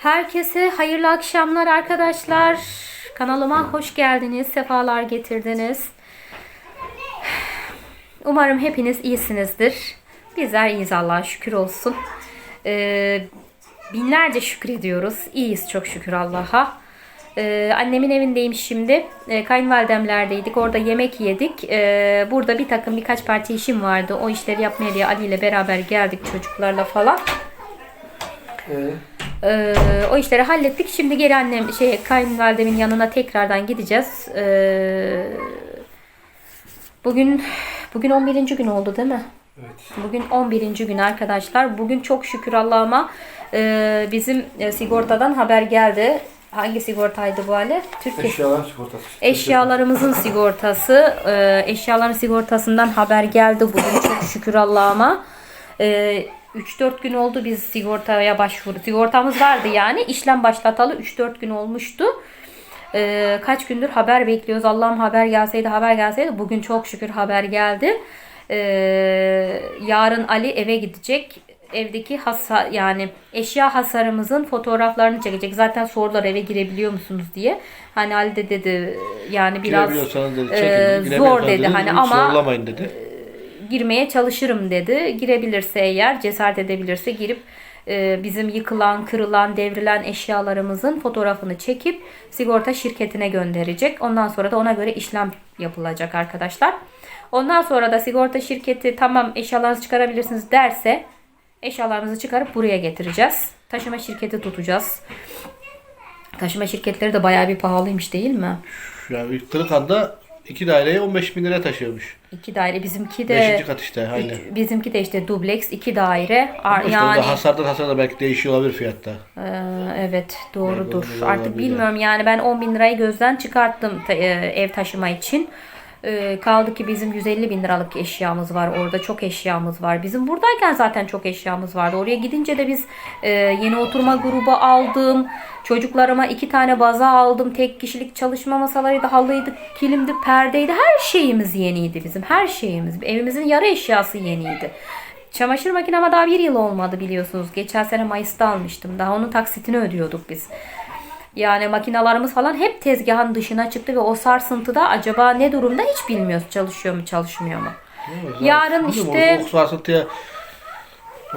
Herkese hayırlı akşamlar arkadaşlar. Kanalıma hoş geldiniz, sefalar getirdiniz. Umarım hepiniz iyisinizdir. Bizler iyiyiz Allah'a şükür olsun. Ee, binlerce şükrediyoruz. İyiyiz çok şükür Allah'a. Ee, annemin evindeyim şimdi. Ee, kayınvalidemlerdeydik. Orada yemek yedik. Ee, burada bir takım birkaç parça işim vardı. O işleri yapmaya diye Ali ile beraber geldik çocuklarla falan. Ee, o işleri hallettik. Şimdi geri annem şey kayınvalidemin yanına tekrardan gideceğiz. Ee, bugün bugün 11. gün oldu değil mi? Evet. Bugün 11. gün arkadaşlar. Bugün çok şükür Allah'ıma e, bizim e, sigortadan haber geldi. Hangi sigortaydı bu hale? Türkiye. Eşyalar sigortası. Eşyalarımızın sigortası, e, eşyaların sigortasından haber geldi bugün çok şükür Allah'ıma. E, 3-4 gün oldu biz sigortaya başvuru. Sigortamız vardı yani işlem başlatalı 3-4 gün olmuştu. E, kaç gündür haber bekliyoruz. Allah'ım haber gelseydi haber gelseydi. Bugün çok şükür haber geldi. E, yarın Ali eve gidecek. Evdeki hasar yani eşya hasarımızın fotoğraflarını çekecek. Zaten sorular eve girebiliyor musunuz diye. Hani Ali de dedi yani biraz dedi e, çekin. zor dedi hani ama dedi. Girmeye çalışırım dedi. Girebilirse eğer cesaret edebilirse girip e, bizim yıkılan, kırılan, devrilen eşyalarımızın fotoğrafını çekip sigorta şirketine gönderecek. Ondan sonra da ona göre işlem yapılacak arkadaşlar. Ondan sonra da sigorta şirketi tamam eşyalarınızı çıkarabilirsiniz derse eşyalarımızı çıkarıp buraya getireceğiz. Taşıma şirketi tutacağız. Taşıma şirketleri de bayağı bir pahalıymış değil mi? Yani Kırıkhan'da iki daireyi 15 bin liraya taşıyormuş. İki daire bizimki de Beşinci kat işte aynı. Üç- bizimki de işte dubleks iki daire. Ar- İşte yani hasardan hasarda belki değişiyor olabilir fiyatta. Ee, evet doğrudur. Artık olabilir. bilmiyorum yani ben 10 bin lirayı gözden çıkarttım e, ev taşıma için. Ee, kaldı ki bizim 150 bin liralık eşyamız var orada çok eşyamız var. Bizim buradayken zaten çok eşyamız vardı. Oraya gidince de biz e, yeni oturma grubu aldım. Çocuklarıma iki tane baza aldım. Tek kişilik çalışma masalarıydı, halıydı, kilimdi, perdeydi. Her şeyimiz yeniydi bizim. Her şeyimiz. Evimizin yarı eşyası yeniydi. Çamaşır makinama daha bir yıl olmadı biliyorsunuz. Geçen sene Mayıs'ta almıştım. Daha onun taksitini ödüyorduk biz. Yani makinalarımız falan hep tezgahın dışına çıktı ve o sarsıntıda acaba ne durumda hiç bilmiyoruz. Çalışıyor mu çalışmıyor mu? Yarın Bilmiyorum, işte- O, sarsıntıya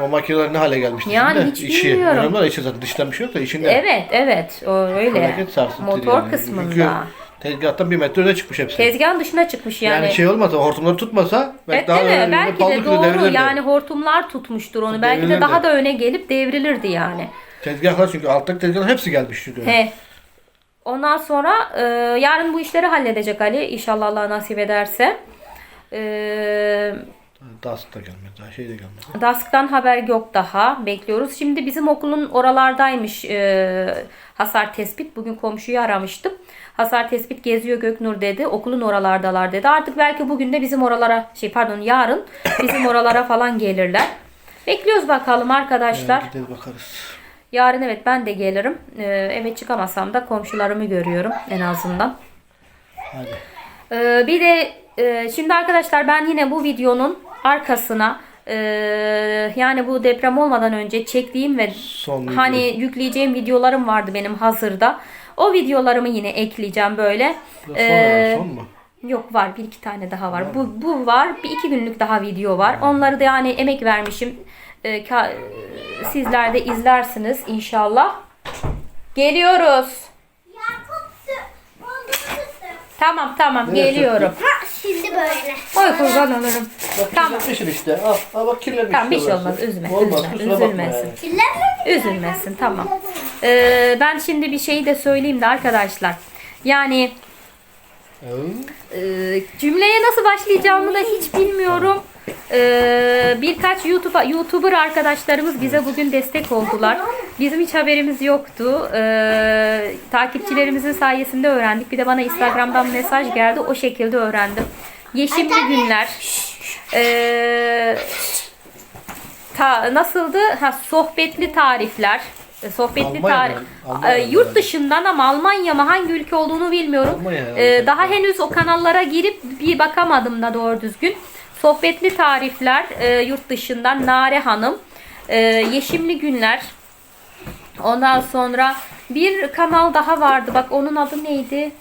o makineler ne hale gelmişti Yani şimdi? hiç İçi. bilmiyorum. Önemli olan içi zaten dıştan bir şey yok da içinde. Evet evet o öyle. Motor yani. kısmında. Çünkü tezgahtan bir metre öne çıkmış hepsi. Tezgahın dışına çıkmış yani. yani. şey olmasa hortumları tutmasa belki Evet, daha öne- Belki de doğru yani hortumlar tutmuştur onu. Belki de daha da öne gelip devrilirdi yani. Tezgahlar çünkü alttaki tezgahların hepsi gelmiş çünkü. He. Ondan sonra e, yarın bu işleri halledecek Ali inşallah Allah nasip ederse. E, Dast da gelmedi daha şey de gelmedi. Dask'tan haber yok daha. Bekliyoruz. Şimdi bizim okulun oralardaymış e, hasar tespit. Bugün komşuyu aramıştım. Hasar tespit geziyor Göknur dedi. Okulun oralardalar dedi. Artık belki bugün de bizim oralara şey pardon yarın bizim oralara falan gelirler. Bekliyoruz bakalım arkadaşlar. Gideriz bakarız. Yarın evet ben de gelirim. E, eve çıkamasam da komşularımı görüyorum en azından. Hadi. Ee, bir de e, şimdi arkadaşlar ben yine bu videonun arkasına e, yani bu deprem olmadan önce çektiğim ve Son video. hani yükleyeceğim videolarım vardı benim hazırda. O videolarımı yine ekleyeceğim böyle. Son, Ee, son mu? Yok var bir iki tane daha var. Bu, bu var bir iki günlük daha video var. Onları da yani emek vermişim. Ee, ka- sizler de izlersiniz inşallah. Geliyoruz. Tamam tamam geliyorum. Şimdi böyle. Oy kurban olurum. Bak Tamam. kirletmişsin işte. Al, al bak kirletmiş. Tamam bir şey olmaz üzme. Olmaz, üzme, bakma üzülmesin. yani. Üzülmesin tamam. Ee, ben şimdi bir şey de söyleyeyim de arkadaşlar. Yani e, cümleye nasıl başlayacağımı da hiç bilmiyorum. Ee, birkaç YouTube YouTuber arkadaşlarımız bize bugün destek oldular. Bizim hiç haberimiz yoktu. Ee, takipçilerimizin sayesinde öğrendik. Bir de bana Instagram'dan mesaj geldi. O şekilde öğrendim. Yeşimli günler. Ee, ta, nasıldı? Ha, sohbetli tarifler. Sohbetli Almanya? Almanya E, mı? Yurt dışından ama Almanya mı hangi ülke olduğunu bilmiyorum. Almanya E, herhalde. daha henüz o kanallara girip bir bakamadım da doğru düzgün. Sohbetli tarifler e, yurt dışından Nare Hanım. E, Yeşimli günler. Ondan sonra bir kanal daha vardı. Bak onun adı neydi?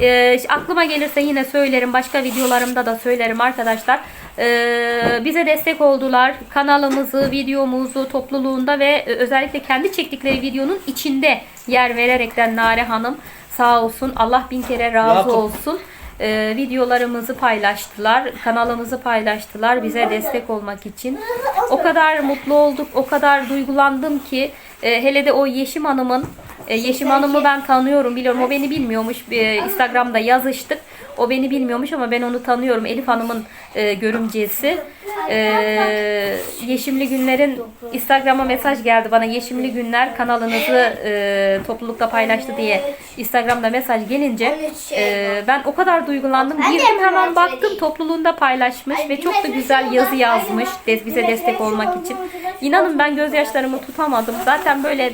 Ee, aklıma gelirse yine söylerim. Başka videolarımda da söylerim arkadaşlar. Ee, bize destek oldular. Kanalımızı, videomuzu topluluğunda ve özellikle kendi çektikleri videonun içinde yer vererekten Nare Hanım sağ olsun. Allah bin kere razı olsun. Ee, videolarımızı paylaştılar. Kanalımızı paylaştılar bize destek olmak için. O kadar mutlu olduk, o kadar duygulandım ki e, hele de o Yeşim Hanım'ın e, Yeşim Hanım'ı ben tanıyorum, biliyorum. O beni bilmiyormuş. E, Instagram'da yazıştık. O beni bilmiyormuş ama ben onu tanıyorum. Elif Hanım'ın e, görümcesi. E, Yeşimli Günler'in Instagram'a mesaj geldi bana. Yeşimli Günler kanalınızı e, toplulukta paylaştı diye Instagram'da mesaj gelince e, ben o kadar duygulandım. Girdim hemen baktım topluluğunda paylaşmış ve çok da güzel yazı yazmış de- bize destek olmak için. İnanın ben gözyaşlarımı tutamadım. Zaten böyle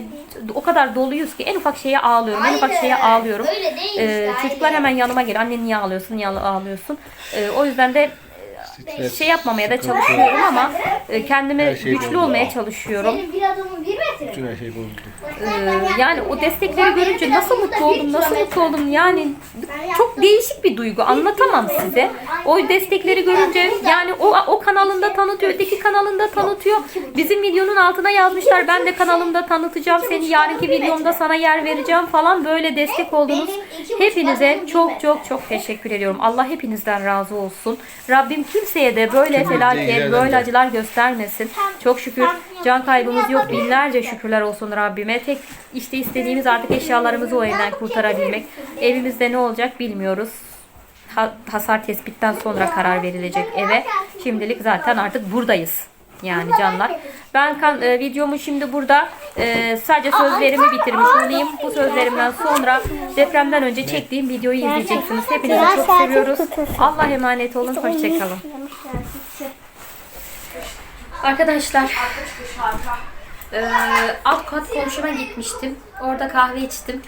o kadar doluyuz ki en ufak şeye ağlıyorum. En ufak şeye ağlıyorum. İşte, çocuklar hemen yanıma geliyor. Anne niye ağlıyorsun? Niye ağlıyorsun? Ee, o yüzden de Stres, şey yapmamaya da çalışıyorum ama e, kendime Her şey güçlü bozuldu. olmaya çalışıyorum. Bütün her şey bozuldu. Ee, yani o destekleri görünce nasıl mutlu oldum, nasıl mutlu oldum yani çok değişik bir duygu anlatamam size. O destekleri görünce yani o o kanalında tanıtıyor, öteki kanalında tanıtıyor. Bizim videonun altına yazmışlar ben de kanalımda tanıtacağım seni yarınki videomda sana yer vereceğim falan böyle destek oldunuz. Hepinize çok çok çok teşekkür ediyorum. Allah hepinizden razı olsun. Rabbim kimseye de böyle felaket, böyle acılar göstermesin. Çok şükür can kaybımız yok. Binlerce şükürler olsun Rabbime. Tek işte istediğimiz artık eşyalarımızı o evden kurtarabilmek. Evimizde ne olacak bilmiyoruz. Ha- hasar tespitten sonra karar verilecek eve. Şimdilik zaten artık buradayız. Yani canlar. Ben kan, e, videomu şimdi burada e, sadece sözlerimi bitirmiş olayım. Bu sözlerimden sonra depremden önce çektiğim videoyu izleyeceksiniz. Hepinizi çok seviyoruz. Allah emanet olun. Hoşçakalın. Arkadaşlar eee, alt kat komşuma gitmiştim. Orada kahve içtim.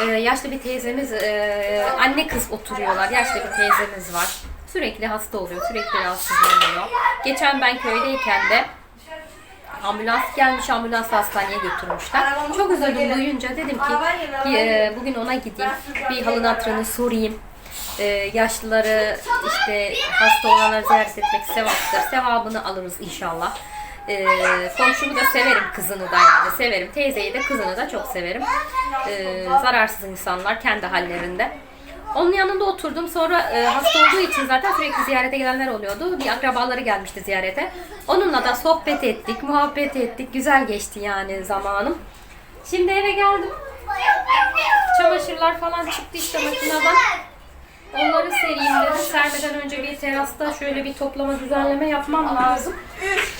Eee, yaşlı bir teyzemiz, eee, anne kız oturuyorlar. Yaşlı bir teyzemiz var. Sürekli hasta oluyor, sürekli rahatsızlanıyor. Geçen ben köydeyken de ambulans gelmiş, ambulans hastaneye götürmüşler. Çok üzüldüm duyunca dedim ki eee, bugün ona gideyim, bir halın hatırını sorayım. Ee, yaşlıları işte hasta olanları ziyaret etmek sevaptır. Sevabını alırız inşallah. Ee, komşumu da severim, kızını da yani severim. Teyzeyi de kızını da çok severim. Ee, zararsız insanlar kendi hallerinde. Onun yanında oturdum. Sonra e, hasta olduğu için zaten sürekli ziyarete gelenler oluyordu. Bir akrabaları gelmişti ziyarete. Onunla da sohbet ettik, muhabbet ettik. Güzel geçti yani zamanım. Şimdi eve geldim. Çamaşırlar falan çıktı işte makineden. Onları sereyim dedim. Sermeden önce bir terasta şöyle bir toplama düzenleme yapmam lazım.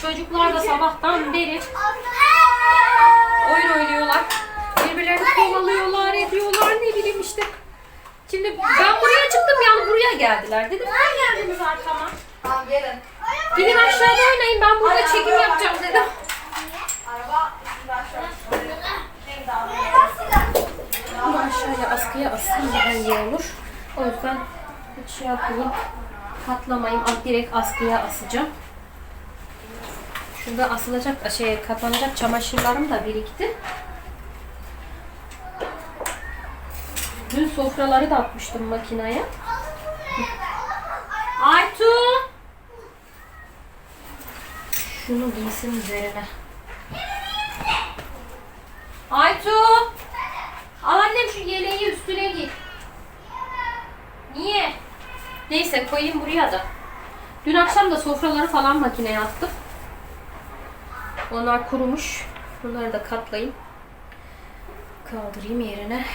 Çocuklar da sabahtan beri oyun oynuyorlar. Birbirlerini kovalıyorlar, ediyorlar ne bileyim işte. Şimdi ben buraya çıktım yani buraya geldiler. Dedim niye geldiniz arkama? Tamam gelin. Gidin aşağıda oynayın ben burada çekim yapacağım dedim. Araba şimdi aşağı. Hem daha Bunu aşağıya askıya assam daha iyi olur. O yüzden hiç şey yapmayayım. Katlamayayım. Direkt askıya asacağım. Şurada asılacak, şey katlanacak çamaşırlarım da birikti. Dün sofraları da atmıştım makineye. Aytu! Şunu giysin üzerine. Aytu! Al annem şu yeleği üstüne giy. Niye? Neyse koyayım buraya da. Dün akşam da sofraları falan makineye attım. Onlar kurumuş. Bunları da katlayayım. Kaldırayım yerine.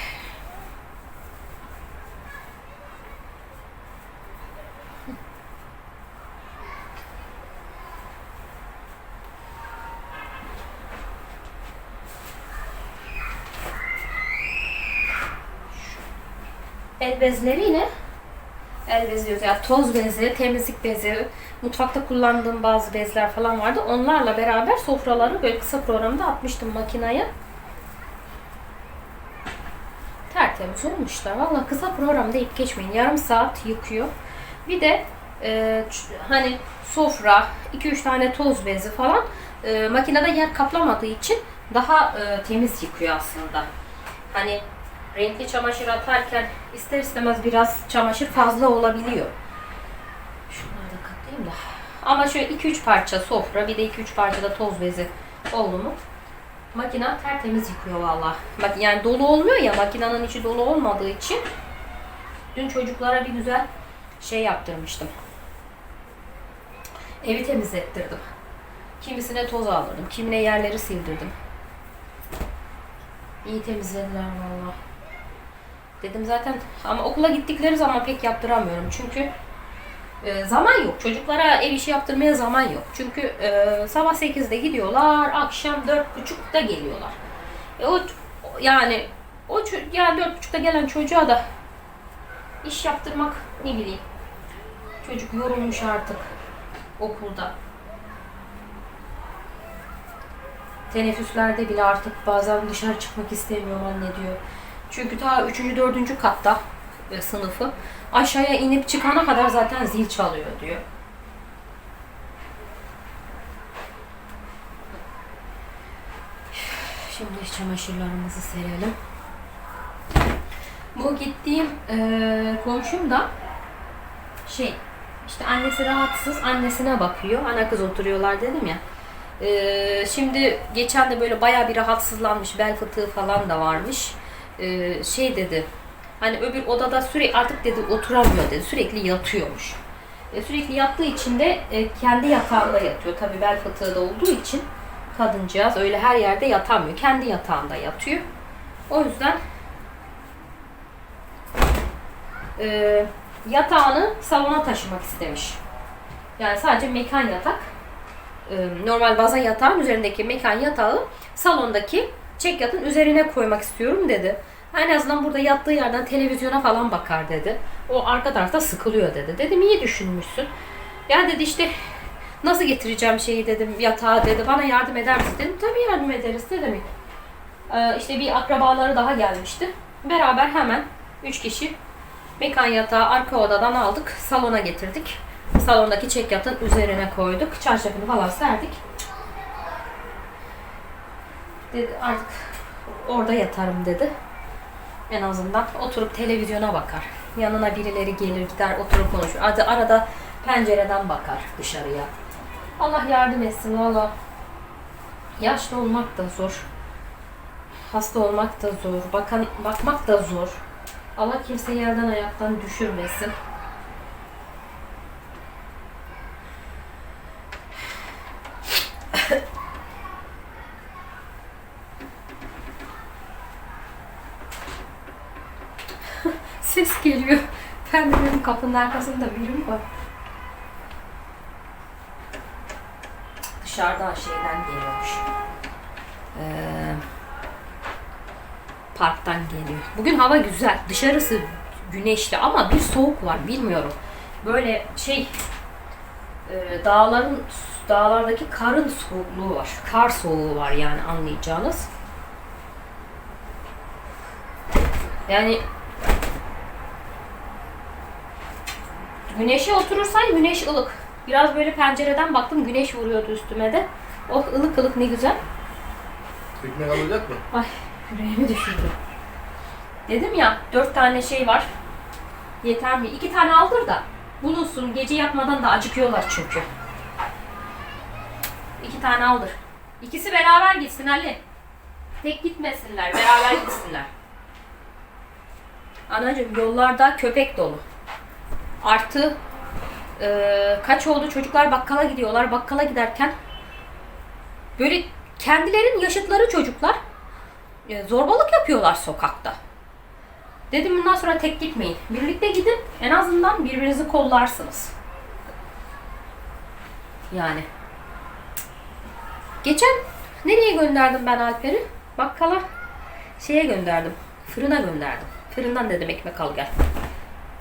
El bezleri yine el bezi diyoruz ya toz bezi, temizlik bezi, mutfakta kullandığım bazı bezler falan vardı. Onlarla beraber sofraları böyle kısa programda atmıştım makineye. Tertemiz olmuşlar. Valla kısa program deyip geçmeyin. Yarım saat yıkıyor. Bir de e, hani sofra, 2-3 tane toz bezi falan e, makinede yer kaplamadığı için daha e, temiz yıkıyor aslında. Hani renkli çamaşır atarken ister istemez biraz çamaşır fazla olabiliyor. Şunları da katlayayım da. Ama şöyle 2-3 parça sofra bir de 2-3 parça da toz bezi oldu mu makina tertemiz yıkıyor valla. Bak yani dolu olmuyor ya makinenin içi dolu olmadığı için dün çocuklara bir güzel şey yaptırmıştım. Evi temizlettirdim. Kimisine toz aldırdım, kimine yerleri sildirdim. İyi temizlediler valla. Dedim zaten ama okula gittikleri zaman pek yaptıramıyorum çünkü e, zaman yok. Çocuklara ev işi yaptırmaya zaman yok. Çünkü e, sabah 8'de gidiyorlar, akşam 4.30'da geliyorlar. E, o yani o yani 4.30'da gelen çocuğa da iş yaptırmak ne bileyim. Çocuk yorulmuş artık okulda. Teneffüslerde bile artık bazen dışarı çıkmak istemiyorum anne diyor. Çünkü ta 3. 4. katta e, sınıfı aşağıya inip çıkana kadar zaten zil çalıyor diyor. Şimdi çamaşırlarımızı serelim. Bu gittiğim e, komşum da şey işte annesi rahatsız annesine bakıyor. Ana kız oturuyorlar dedim ya. E, şimdi geçen de böyle bayağı bir rahatsızlanmış bel fıtığı falan da varmış. E, şey dedi hani öbür odada sürekli artık dedi oturamıyor dedi sürekli yatıyormuş. E, sürekli yattığı için de e, kendi yatağında yatıyor. Tabii bel fıtığı da olduğu için kadıncağız öyle her yerde yatamıyor. Kendi yatağında yatıyor. O yüzden e, yatağını salona taşımak istemiş. Yani sadece mekan yatak. E, normal baza yatağın üzerindeki mekan yatağı salondaki çek yatın üzerine koymak istiyorum dedi. En azından burada yattığı yerden televizyona falan bakar dedi. O arka tarafta sıkılıyor dedi. Dedim iyi düşünmüşsün. Ya dedi işte nasıl getireceğim şeyi dedim yatağı dedi. Bana yardım eder misin dedim. Tabii yardım ederiz ne demek. Ee, işte bir akrabaları daha gelmişti. Beraber hemen üç kişi mekan yatağı arka odadan aldık. Salona getirdik. Salondaki çek yatın üzerine koyduk. Çarşafını falan serdik. Dedi artık orada yatarım dedi. En azından oturup televizyona bakar. Yanına birileri gelir gider oturup konuşur. Arada, arada pencereden bakar dışarıya. Allah yardım etsin valla. Yaşlı olmak da zor. Hasta olmak da zor. Bakan, bakmak da zor. Allah kimseyi yerden ayaktan düşürmesin. Ses geliyor. Ben de dedim kapının arkasında biri mi var? Dışarıdan şeyden geliyormuş. Ee, parktan geliyor. Bugün hava güzel. Dışarısı güneşli ama bir soğuk var. Bilmiyorum. Böyle şey e, dağların dağlardaki karın soğukluğu var. Kar soğuğu var yani anlayacağınız. Yani Güneşe oturursan güneş ılık. Biraz böyle pencereden baktım güneş vuruyordu üstüme de. Oh ılık ılık ne güzel. Ekmek alacak mı? Ay yüreğimi düşürdü. Dedim ya dört tane şey var. Yeter mi? İki tane aldır da bulunsun. Gece yatmadan da acıkıyorlar çünkü. İki tane aldır. İkisi beraber gitsin Ali. Tek gitmesinler. Beraber gitsinler. Anacığım yollarda köpek dolu. Artı e, kaç oldu çocuklar bakkala gidiyorlar. Bakkala giderken böyle kendilerinin yaşıtları çocuklar e, zorbalık yapıyorlar sokakta. Dedim bundan sonra tek gitmeyin. Birlikte gidin. En azından birbirinizi kollarsınız. Yani. Geçen nereye gönderdim ben Alper'i? Bakkala şeye gönderdim. Fırına gönderdim. Fırından dedim ekmek al gel.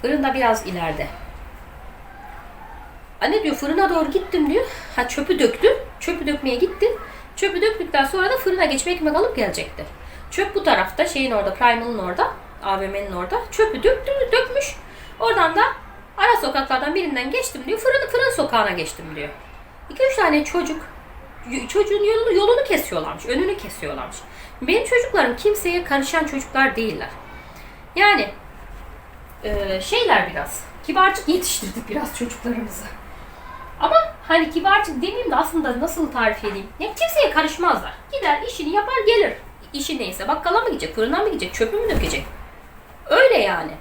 Fırında biraz ileride. Anne diyor fırına doğru gittim diyor. Ha çöpü döktü. Çöpü dökmeye gitti. Çöpü döktükten sonra da fırına geçip ekmek alıp gelecekti. Çöp bu tarafta şeyin orada Primal'ın orada. AVM'nin orada. Çöpü döktü, dökmüş. Oradan da ara sokaklardan birinden geçtim diyor. Fırın, fırın sokağına geçtim diyor. 2-3 tane çocuk çocuğun yolunu, yolunu kesiyorlarmış, önünü kesiyorlarmış. Benim çocuklarım kimseye karışan çocuklar değiller. Yani e, şeyler biraz, kibarcık yetiştirdik biraz çocuklarımızı. Ama hani kibarcık demeyeyim de aslında nasıl tarif edeyim? Ya kimseye karışmazlar. Gider işini yapar gelir. İşi neyse bakkala mı gidecek, fırına mı gidecek, çöpü mü dökecek? Öyle yani.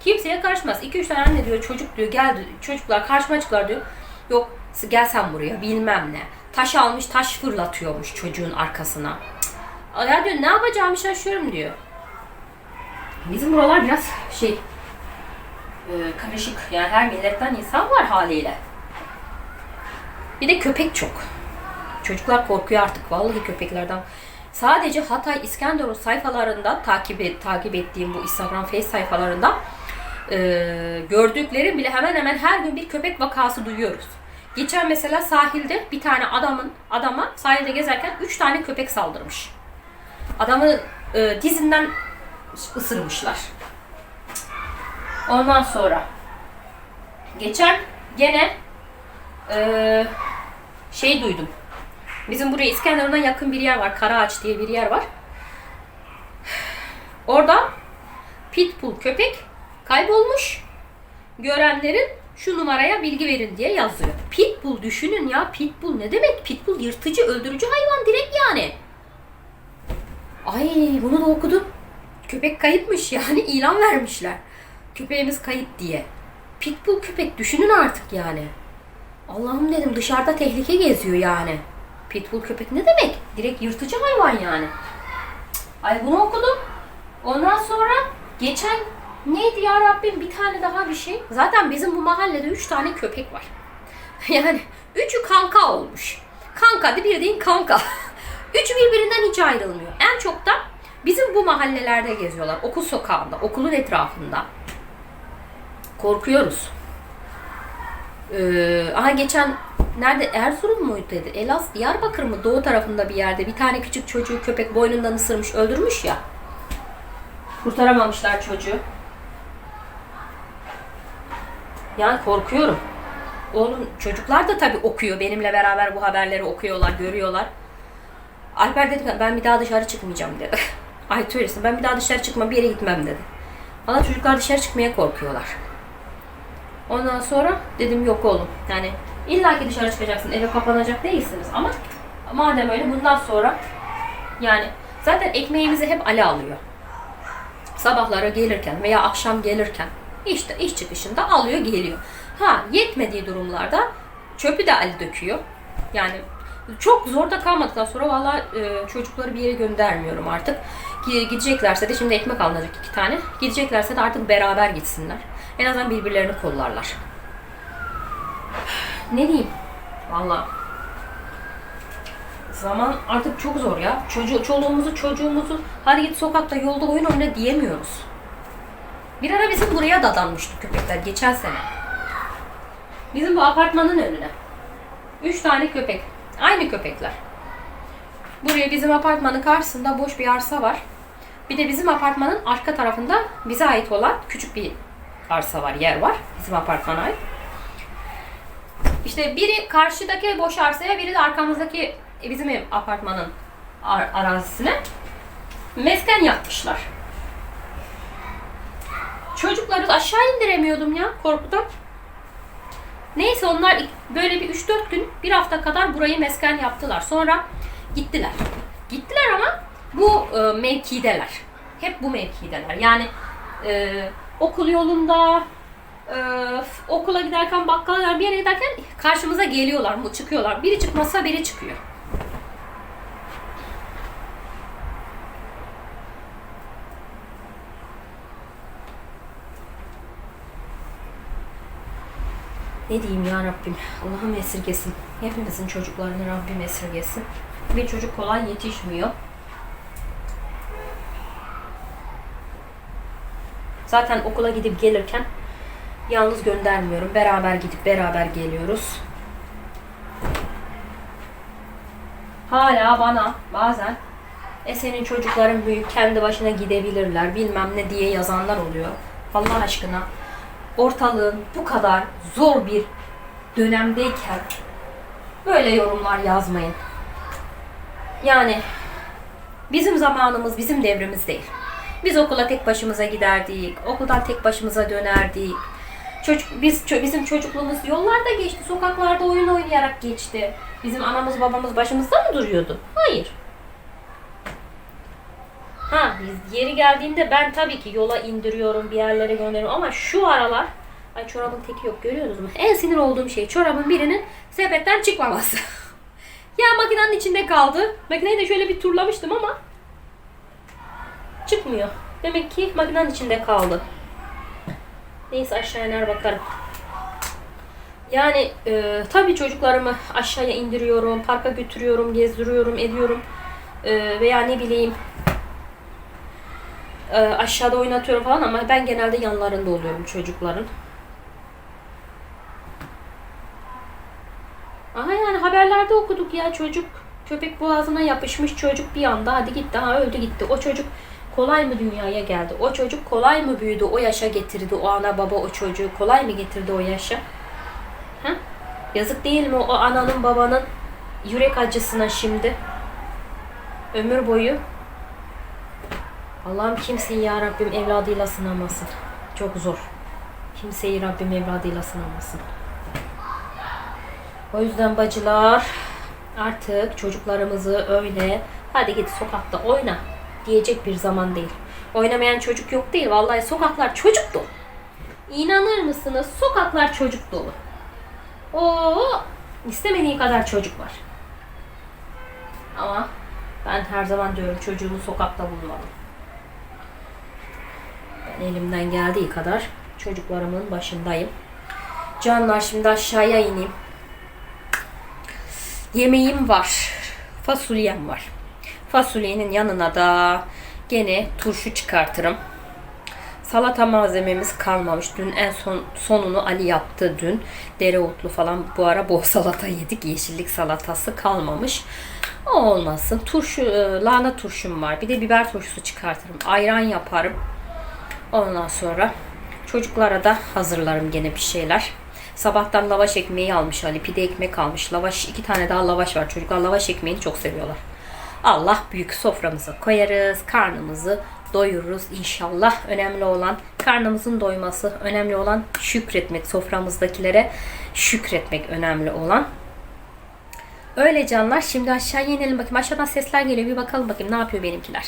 Kimseye karışmaz. 2-3 tane anne diyor çocuk diyor gel çocuklar karşıma çıktılar diyor. Yok gel sen buraya bilmem ne. Taş almış taş fırlatıyormuş çocuğun arkasına. Cık. Ya diyor ne yapacağımı şaşıyorum diyor. Bizim buralar biraz şey e, karışık. Yani her milletten insan var haliyle. Bir de köpek çok. Çocuklar korkuyor artık vallahi köpeklerden. Sadece Hatay İskenderun sayfalarında takip takip ettiğim bu Instagram Face sayfalarında e, gördüklerim bile hemen hemen her gün bir köpek vakası duyuyoruz. Geçen mesela sahilde bir tane adamın adama sahilde gezerken üç tane köpek saldırmış. Adamı e, dizinden ısırmışlar. Ondan sonra geçen gene e, şey duydum. Bizim buraya İskenderun'a yakın bir yer var. Karaağaç diye bir yer var. Orada pitbull köpek kaybolmuş. Görenlerin şu numaraya bilgi verin diye yazıyor. Pitbull düşünün ya. Pitbull ne demek? Pitbull yırtıcı, öldürücü hayvan direkt yani. Ay bunu da okudum. Köpek kayıpmış yani ilan vermişler. Köpeğimiz kayıp diye. Pitbull köpek düşünün artık yani. Allah'ım dedim dışarıda tehlike geziyor yani. Pitbull köpek ne demek? Direkt yırtıcı hayvan yani. Ay bunu okudum. Ondan sonra geçen neydi ya Rabbim bir tane daha bir şey. Zaten bizim bu mahallede üç tane köpek var. Yani üçü kanka olmuş. Kanka da bildiğin kanka. Üçü birbirinden hiç ayrılmıyor. En çok da bizim bu mahallelerde geziyorlar. Okul sokağında, okulun etrafında. Korkuyoruz. Ee, aha geçen nerede Erzurum muydu dedi. Elas Diyarbakır mı doğu tarafında bir yerde bir tane küçük çocuğu köpek boynundan ısırmış öldürmüş ya. Kurtaramamışlar çocuğu. Yani korkuyorum. Oğlum çocuklar da tabii okuyor. Benimle beraber bu haberleri okuyorlar, görüyorlar. Alper dedi ben bir daha dışarı çıkmayacağım dedi. Ay öylesin ben bir daha dışarı çıkmam bir yere gitmem dedi. Valla çocuklar dışarı çıkmaya korkuyorlar. Ondan sonra dedim yok oğlum. Yani illaki dışarı çıkacaksın. Eve kapanacak değilsiniz ama madem öyle bundan sonra yani zaten ekmeğimizi hep Ali alıyor. Sabahlara gelirken veya akşam gelirken işte iş çıkışında alıyor geliyor. Ha yetmediği durumlarda çöpü de Ali döküyor. Yani çok zorda kalmadıktan sonra valla e, çocukları bir yere göndermiyorum artık. Gi- Gideceklerse de şimdi ekmek alınacak iki tane. Gideceklerse de artık beraber gitsinler. En azından birbirlerini kollarlar. Ne diyeyim? Valla. Zaman artık çok zor ya. Çocuğu, çoluğumuzu, çocuğumuzu hadi git sokakta yolda oyun oyna diyemiyoruz. Bir ara bizim buraya dadanmıştı köpekler geçen sene. Bizim bu apartmanın önüne. Üç tane köpek. Aynı köpekler. Buraya bizim apartmanın karşısında boş bir arsa var. Bir de bizim apartmanın arka tarafında bize ait olan küçük bir arsa var, yer var. Bizim apartmana ait. İşte biri karşıdaki boş arsaya, biri de arkamızdaki e, bizim apartmanın ar- arazisine mesken yapmışlar. Çocukları aşağı indiremiyordum ya korkudan. Neyse onlar böyle bir 3-4 gün, bir hafta kadar burayı mesken yaptılar. Sonra gittiler. Gittiler ama bu e, mevkideler. Hep bu mevkideler. Yani e, okul yolunda, e, okula giderken, bakkala bir yere giderken karşımıza geliyorlar, mı çıkıyorlar. Biri çıkmazsa biri çıkıyor. Ne diyeyim ya Rabbim? Allah'ım esirgesin. Hepimizin çocuklarını Rabbim esirgesin. Bir çocuk kolay yetişmiyor. Zaten okula gidip gelirken yalnız göndermiyorum. Beraber gidip beraber geliyoruz. Hala bana bazen e senin çocukların büyük kendi başına gidebilirler bilmem ne diye yazanlar oluyor. Allah aşkına ortalığın bu kadar zor bir dönemdeyken böyle yorumlar yazmayın. Yani bizim zamanımız bizim devrimiz değil. Biz okula tek başımıza giderdik. Okuldan tek başımıza dönerdik. Çocuk, biz ço- bizim çocukluğumuz yollarda geçti. Sokaklarda oyun oynayarak geçti. Bizim anamız babamız başımızda mı duruyordu? Hayır. Ha biz yeri geldiğinde ben tabii ki yola indiriyorum, bir yerlere gönderiyorum ama şu aralar ay çorabın teki yok görüyorsunuz mu? En sinir olduğum şey çorabın birinin sepetten çıkmaması. ya makinenin içinde kaldı. Makineyi de şöyle bir turlamıştım ama çıkmıyor. Demek ki makinenin içinde kaldı. Neyse aşağı iner bakarım. Yani e, tabii çocuklarımı aşağıya indiriyorum, parka götürüyorum, gezdiriyorum, ediyorum. E, veya ne bileyim e, aşağıda oynatıyorum falan ama ben genelde yanlarında oluyorum çocukların. Aha yani haberlerde okuduk ya çocuk köpek boğazına yapışmış çocuk bir anda hadi gitti ha öldü gitti. O çocuk kolay mı dünyaya geldi? O çocuk kolay mı büyüdü? O yaşa getirdi o ana baba o çocuğu kolay mı getirdi o yaşa? Ha? Yazık değil mi o ananın babanın yürek acısına şimdi? Ömür boyu Allah'ım kimseyi ya Rabbim evladıyla sınamasın. Çok zor. Kimseyi Rabbim evladıyla sınamasın. O yüzden bacılar artık çocuklarımızı öyle hadi git sokakta oyna diyecek bir zaman değil. Oynamayan çocuk yok değil. Vallahi sokaklar çocuk dolu. İnanır mısınız? Sokaklar çocuk dolu. Oo, istemediği kadar çocuk var. Ama ben her zaman diyorum çocuğumu sokakta bulmalım. Ben elimden geldiği kadar çocuklarımın başındayım. Canlar şimdi aşağıya ineyim. Yemeğim var. Fasulyem var. Fasulyenin yanına da gene turşu çıkartırım. Salata malzememiz kalmamış. Dün en son sonunu Ali yaptı dün. Dereotlu falan bu ara bol salata yedik. Yeşillik salatası kalmamış. O olmasın. Turşu, e, lahana turşum var. Bir de biber turşusu çıkartırım. Ayran yaparım. Ondan sonra çocuklara da hazırlarım gene bir şeyler. Sabahtan lavaş ekmeği almış Ali. Pide ekmek almış. Lavaş, iki tane daha lavaş var. Çocuklar lavaş ekmeğini çok seviyorlar. Allah büyük soframıza koyarız. Karnımızı doyururuz inşallah. Önemli olan karnımızın doyması. Önemli olan şükretmek. Soframızdakilere şükretmek önemli olan. Öyle canlar. Şimdi aşağı inelim bakayım. Aşağıdan sesler geliyor. Bir bakalım bakayım ne yapıyor benimkiler.